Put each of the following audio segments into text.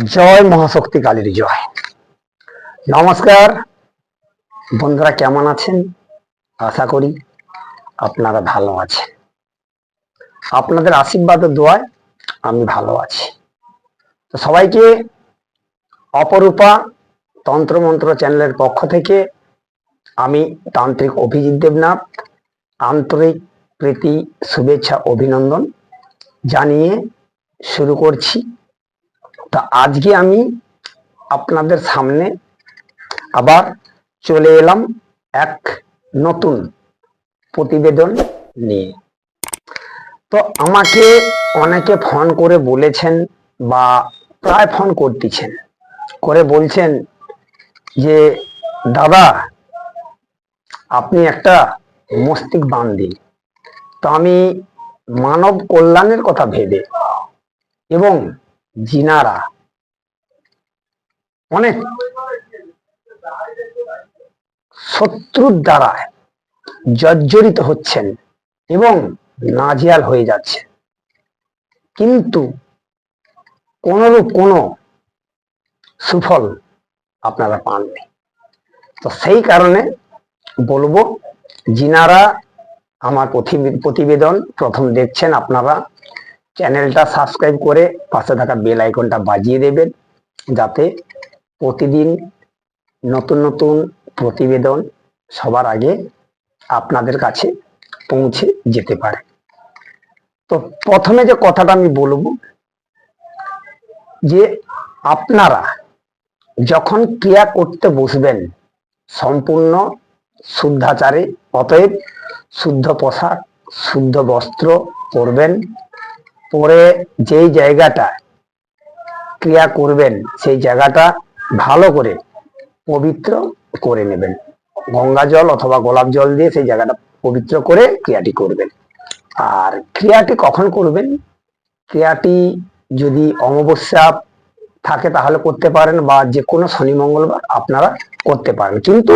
জয় মহাশক্তি কালীর জয়। নমস্কার। বন্ধুরা কেমন আছেন? আশা করি আপনারা ভালো আছেন। আপনাদের আশীর্বাদ দোয়ায় আমি ভালো আছি। তো সবাইকে অপরূপা তন্ত্রমন্ত্র চ্যানেলের পক্ষ থেকে আমি তান্ত্রিক অভিজিৎ দেবনাথ, আন্তরিক প্রীতি, শুভেচ্ছা, অভিনন্দন জানিয়ে শুরু করছি। তা আজকে আমি আপনাদের সামনে আবার চলে এলাম এক নতুন প্রতিবেদন নিয়ে। তো আমাকে অনেকে ফোন করে বলেছেন বা প্রায় ফোন করতেছেন, করে বলছেন যে, দাদা, আপনি একটা মস্তিষ্ক বান দিন তো আমি মানব কল্যাণের কথা ভেবে এবং জিনারা অনেক শত্রুর দ্বারা জর্জরিত হচ্ছেন এবং নাজিয়াল হয়ে যাচ্ছে। কিন্তু কোনরূপ কোনো সুফল আপনারা পাননি। তো সেই কারণে বলব জিনারা আমার প্রতিবেদন প্রথম দেখছেন আপনারা। চ্যানেলটা সাবস্ক্রাইব করে পাশে থাকা বেল আইকনটা বাজিয়ে দেবেন, যাতে প্রতিদিন নতুন নতুন প্রতিবেদন সবার আগে আপনাদের কাছে পৌঁছে যেতে পারে। তো প্রথমে যে কথাটা আমি বলব, যে আপনারা যখন ক্রিয়া করতে বসবেন, সম্পূর্ণ শুদ্ধাচারে, অতএব শুদ্ধ পোশাক, শুদ্ধ বস্ত্র পরবেন পরে যেই জায়গাটা ক্রিয়া করবেন, সেই জায়গাটা ভালো করে পবিত্র করে নেবেন। গঙ্গা জল অথবা গোলাপ জল দিয়ে সেই জায়গাটা পবিত্র করে ক্রিয়াটি করবেন। আর ক্রিয়াটি কখন করবেন? ক্রিয়াটি যদি অমাবস্যা থাকে তাহলে করতে পারেন বা যে কোনো শনি, মঙ্গলবার আপনারা করতে পারেন। কিন্তু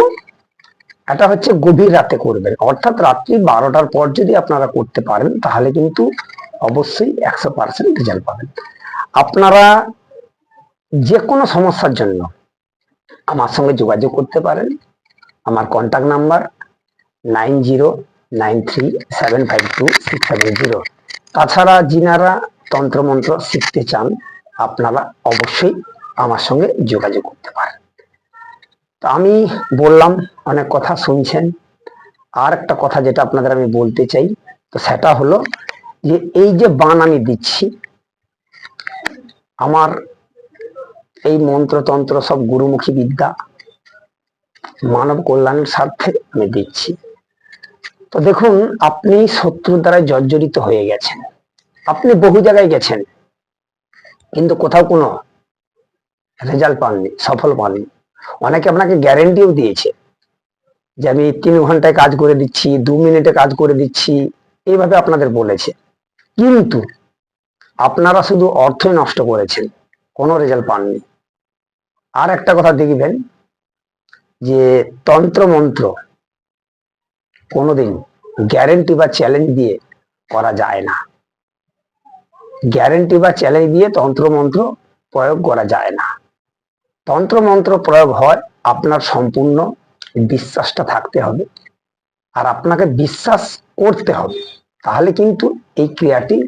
এটা হচ্ছে গভীর রাতে করবেন। অর্থাৎ রাত্রি বারোটার পর যদি আপনারা করতে পারেন, তাহলে কিন্তু অবশ্যই একশো পার্সেন্ট রেজাল্ট পাবেন। আপনারা যে কোনো সমস্যার জন্য আমার সঙ্গে যোগাযোগ করতে পারেন। আমার contact number nine zero nine three seven five two six seven zero তাছাড়া যিনারা তন্ত্রমন্ত্র শিখতে চান, আপনারা অবশ্যই আমার সঙ্গে যোগাযোগ করতে পারেন। তো আমি বললাম, অনেক কথা শুনছেন। আর একটা কথা যেটা আপনাদের আমি বলতে চাই, তো সেটা হলো যে এই যে বান আমি দিচ্ছি, আমার এই মন্ত্রতন্ত্র সব গুরুমুখী বিদ্যা, মানব কল্যাণের স্বার্থে আমি দিচ্ছি। তো দেখুন, আপনি শত্রুর দ্বারা জর্জরিত হয়ে গেছেন। আপনি বহু জায়গায় গেছেন, কিন্তু কোথাও কোনো রেজাল্ট পাননি, সফল পাননি। অনেকে আপনাকে গ্যারেন্টিও দিয়েছে যে আমি তিন ঘন্টায় কাজ করে দিচ্ছি, দু মিনিটে কাজ করে দিচ্ছি, এইভাবে আপনাদের বলেছে। কিন্তু আপনারা শুধু অর্থই নষ্ট করেছেন, কোনো রেজাল্ট পাননি। আর একটা কথা দেখবেন, যে তন্ত্র মন্ত্র কোনোদিন গ্যারেন্টি বা চ্যালেঞ্জ দিয়ে করা যায় না। গ্যারেন্টি বা চ্যালেঞ্জ দিয়ে তন্ত্র মন্ত্র প্রয়োগ করা যায় না। তন্ত্র মন্ত্র প্রয়োগ হয়, আপনার সম্পূর্ণ বিশ্বাসটা থাকতে হবে। আর আপনাকে বিশ্বাস করতে হবে। তাহলে কিন্তু এই ক্রিয়াটি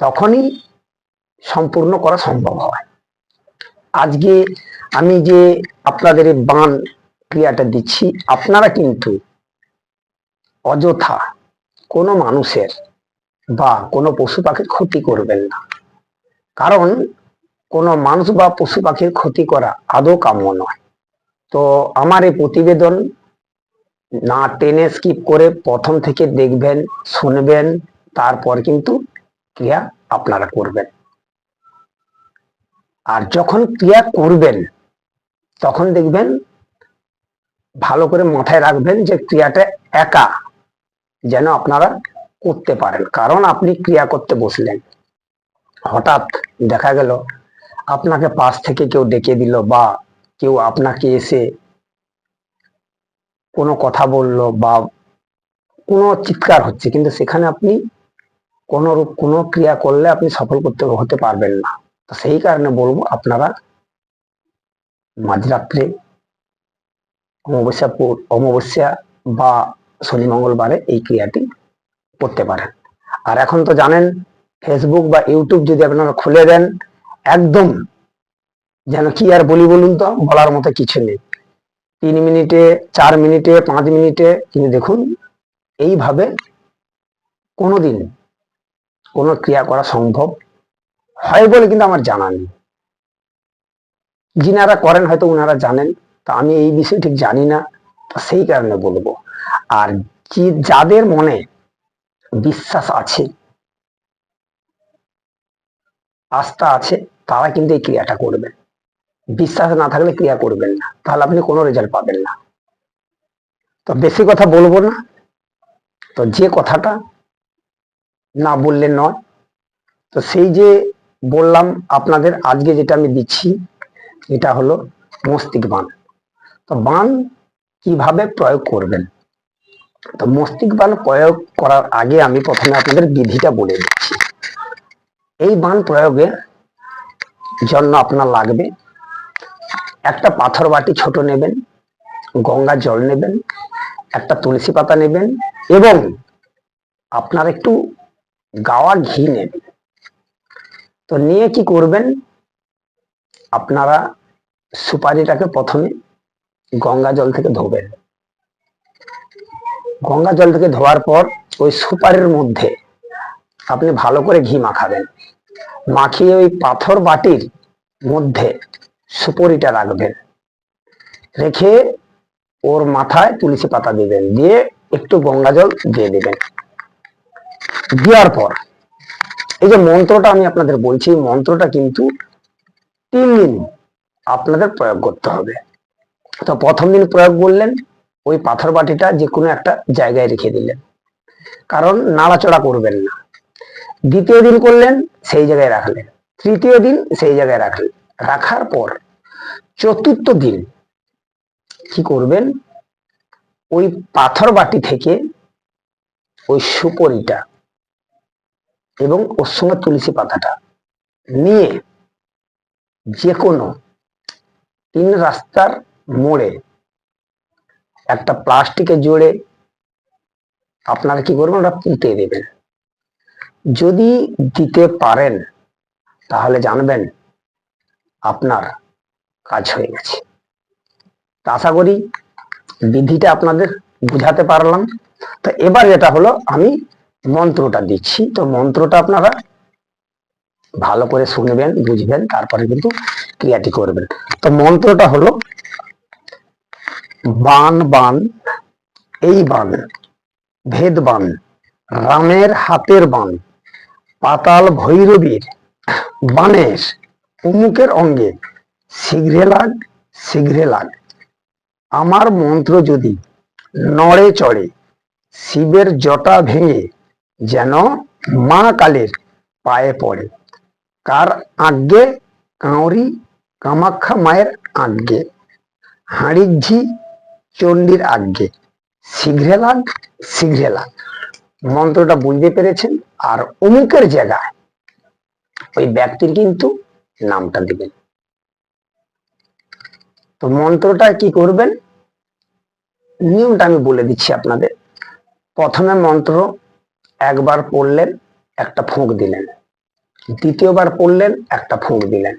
তখনই সম্পূর্ণ করা সম্ভব হয়। আজকে আমি যে আপনাদের বান ক্রিয়াটা দিচ্ছি, আপনারা কিন্তু অযথা কোনো মানুষের বা কোনো পশু পাখির ক্ষতি করবেন না। কারণ কোনো মানুষ বা পশু পাখির ক্ষতি করা আদৌ কাম্য নয়। তো আমার এই প্রতিবেদন না টেনে স্কিপ করে প্রথম থেকে দেখবেন, শুনবেন তারপর কিন্তু ক্রিয়া আপনারা করবেন। আর যখন ক্রিয়া করবেন, তখন দেখবেন ভালো করে মাথায় রাখবেন যে ক্রিয়াটা একা যেন আপনারা করতে পারেন। কারণ আপনি ক্রিয়া করতে বসলেন। হঠাৎ দেখা গেল, আপনাকে পাশ থেকে কেউ ডেকে দিল বা কেউ আপনাকে এসে কোনো কথা বলল বা কোনো চিৎকার হচ্ছে। কিন্তু সেখানে আপনি কোনো রূপ, কোনো ক্রিয়া করলে আপনি সফল করতে হতে পারবেন না। তো সেই কারণে বলব, আপনারা মাঝরাত্রে অমাবস্যা অমাবস্যা বা শনি মঙ্গলবারে এই ক্রিয়াটি করতে পারেন। আর এখন তো জানেন ফেসবুক বা ইউটিউব যদি আপনারা খুলে দেন, একদম যেন কি আর বলি বলুন তো, বলার মতো কিছু নেই। তিন মিনিটে, চার মিনিটে, পাঁচ মিনিটে, কিন্তু দেখুন, এইভাবে কোনোদিন কোনো ক্রিয়া করা সম্ভব হয় বলে কিন্তু আমার জানা নেই। যিনারা করেন হয়তো ওনারা জানেন, তা আমি এই বিষয়ে ঠিক জানি না সেই কারণে বলব। আর যাদের মনে বিশ্বাস আছে, আস্থা আছে, তারা কিন্তু এই ক্রিয়াটা করবেন। বিশ্বাস না থাকলে ক্রিয়া করবেন না, তাহলে আপনি কোনো রেজাল্ট পাবেন না। তো বেশি কথা বলব না। তো যে কথাটা না বললে নয়। তো সেই যে বললাম আপনাদের আজকে যেটা আমি দিচ্ছি, এটা হলো মস্তিক বান। তো বান কীভাবে প্রয়োগ করবেন? তো মস্তিক বান প্রয়োগ করার আগে আমি প্রথমে আপনাদের বিধিটা বলে দিচ্ছি। এই বান প্রয়োগের জন্য আপনার লাগবে একটা পাথর বাটি ছোট নেবেন, গঙ্গা জল নেবেন, একটা তুলসী পাতা নেবেন এবং আপনার একটু গাওয়া ঘি নেবেন তো নিয়ে কি করবেন? আপনারা সুপারিটাকে প্রথমে গঙ্গা জল থেকে ধোবেন। গঙ্গা জল থেকে ধোয়ার পর ওই সুপারির মধ্যে আপনি ভালো করে ঘি মাখাবেন। মাখিয়ে ওই পাথর বাটির মধ্যে সুপরিটা রাখবেন। রেখে ওর মাথায় তুলসী পাতা দিবেন। দিয়ে একটু গঙ্গা জল দিয়ে দিবেন। দেওয়ার পর, এই যে মন্ত্রটা আমি আপনাদের বলছি, এই মন্ত্রটা কিন্তু তিন দিন আপনাদের প্রয়োগ করতে হবে। তো প্রথম দিন প্রয়োগ করলেন, ওই পাথর বাটিটা যে কোনো একটা জায়গায় রেখে দিলেন। কারণ নাড়াচড়া করবেন না। দ্বিতীয় দিন করলেন, সেই জায়গায় রাখলেন। তৃতীয় দিন সেই জায়গায় রাখলেন। রাখার পর চতুর্থ দিন কি করবেন? ওই পাথর বাটি থেকে ওই সুপরিটা এবং ওর সঙ্গে তুলসী পাতাটা। নিয়ে যে কোনো তিন রাস্তার মোড়ে একটা প্লাস্টিকে জোড়ে আপনারা কি করবেন? ওটা পুঁতে দেবেন। যদি দিতে পারেন, তাহলে জানবেন আপনার কাজ হয়ে গেছে। আশা করি বিধিটা আপনাদের বুঝাতে পারলাম। তো এবার যেটা হলো, আমি মন্ত্রটা দিচ্ছি। তো মন্ত্রটা আপনারা ভালো করে শুনবেন, বুঝবেন, তারপরে কিন্তু ক্রিয়াটি করবেন। তো মন্ত্রটা হলো, বান বান, এই বান, ভেদ বান, রামের হাতের বান, পাতাল ভৈরবীর, বানের অমুকের অঙ্গে, শীঘ্রে লাগ শীঘ্রে লাগ। আমার মন্ত্র যদি নড়ে চড়ে, শিবের জটা ভেঙে যেন মা কালের পায়ে পড়ে। কার আজ্ঞে? কাউরি কামাখ্যা মায়ের আজ্ঞে। হাঁড়ির ঝি চণ্ডীর আজ্ঞে। শীঘ্রে লাগ শীঘ্রে লাগ। মন্ত্রটা বুঝতে পেরেছেন? আর অমুকের জায়গায় ওই ব্যক্তির কিন্তু নামটা দিবেন। তো মন্ত্রটা কি করবেন? নিয়মটা আমি বলে দিচ্ছি আপনাদের। প্রথমে মন্ত্র একবার পড়লেন, একটা ফুঁক দিলেন। দ্বিতীয়বার পড়লেন, একটা ফুঁক দিলেন।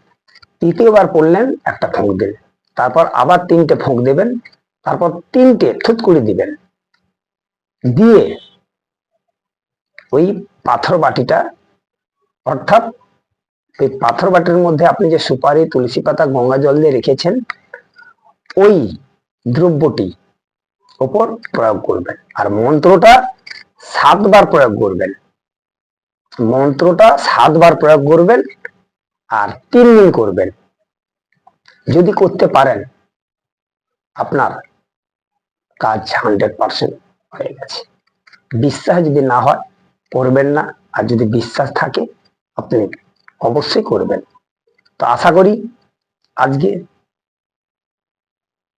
তৃতীয়বার পড়লেন, একটা ফুঁক দিলেন। তারপর আবার তিনটে ফুঁক দেবেন, তারপর তিনটে থুত করে দিবেন। দিয়ে ওই পাথর বাটিটা, অর্থাৎ ওই পাথর বাটির মধ্যে আপনি যে সুপারি, তুলসী পাতা, গঙ্গা জল দিয়ে রেখেছেন, ওই দ্রব্যটি ওপর প্রয়োগ করবেন। আর মন্ত্রটা সাতবার প্রয়োগ করবেন। মন্ত্রটা সাতবার প্রয়োগ করবেন আর তিন দিন করবেন। যদি করতে পারেন, আপনার কাজ হান্ড্রেড পার্সেন্ট হয়ে গেছে। বিশ্বাস যদি না হয়, করবেন না। আর যদি বিশ্বাস থাকে, আপনি অবশ্যই করবেন। তো আশা করি আজকে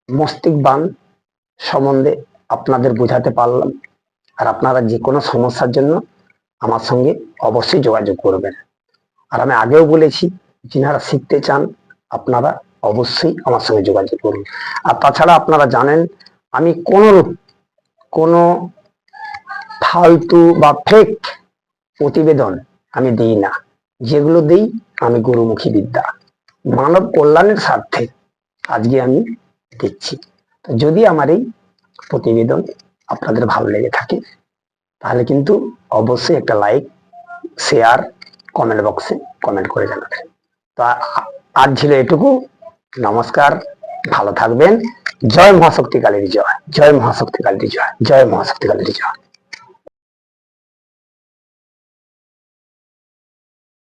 মস্তিক বান সম্বন্ধে আপনাদের বোঝাতে পারলাম। আর আপনারা যে কোনো সমস্যার জন্য আমার সঙ্গে অবশ্যই যোগাযোগ করবেন। আর আমি আগেও বলেছি, যিনারা শিখতে চান, আপনারা অবশ্যই আমার সঙ্গে যোগাযোগ করুন। আর তাছাড়া আপনারা জানেন, আমি কোনরূপ কোনো ফালতু বা ফেক প্রতিবেদন আমি দিই না। যেগুলো দিই আমি গুরুমুখী বিদ্যা। মানব কল্যাণের স্বার্থে আজকে আমি দিচ্ছি। যদি আমার এই প্রতিবেদন আপনাদের ভালো লেগে থাকে, তাহলে কিন্তু অবশ্যই একটা লাইক শেয়ার কমেন্ট বক্সে কমেন্ট করে জানাবেন। তো আর আজ ছিল এটুকু। নমস্কার, ভালো থাকবেন। জয় মহাশক্তি কালীর জয়। জয় মহাশক্তি কালীর জয়। জয় মহাশক্তি কালীর জয়।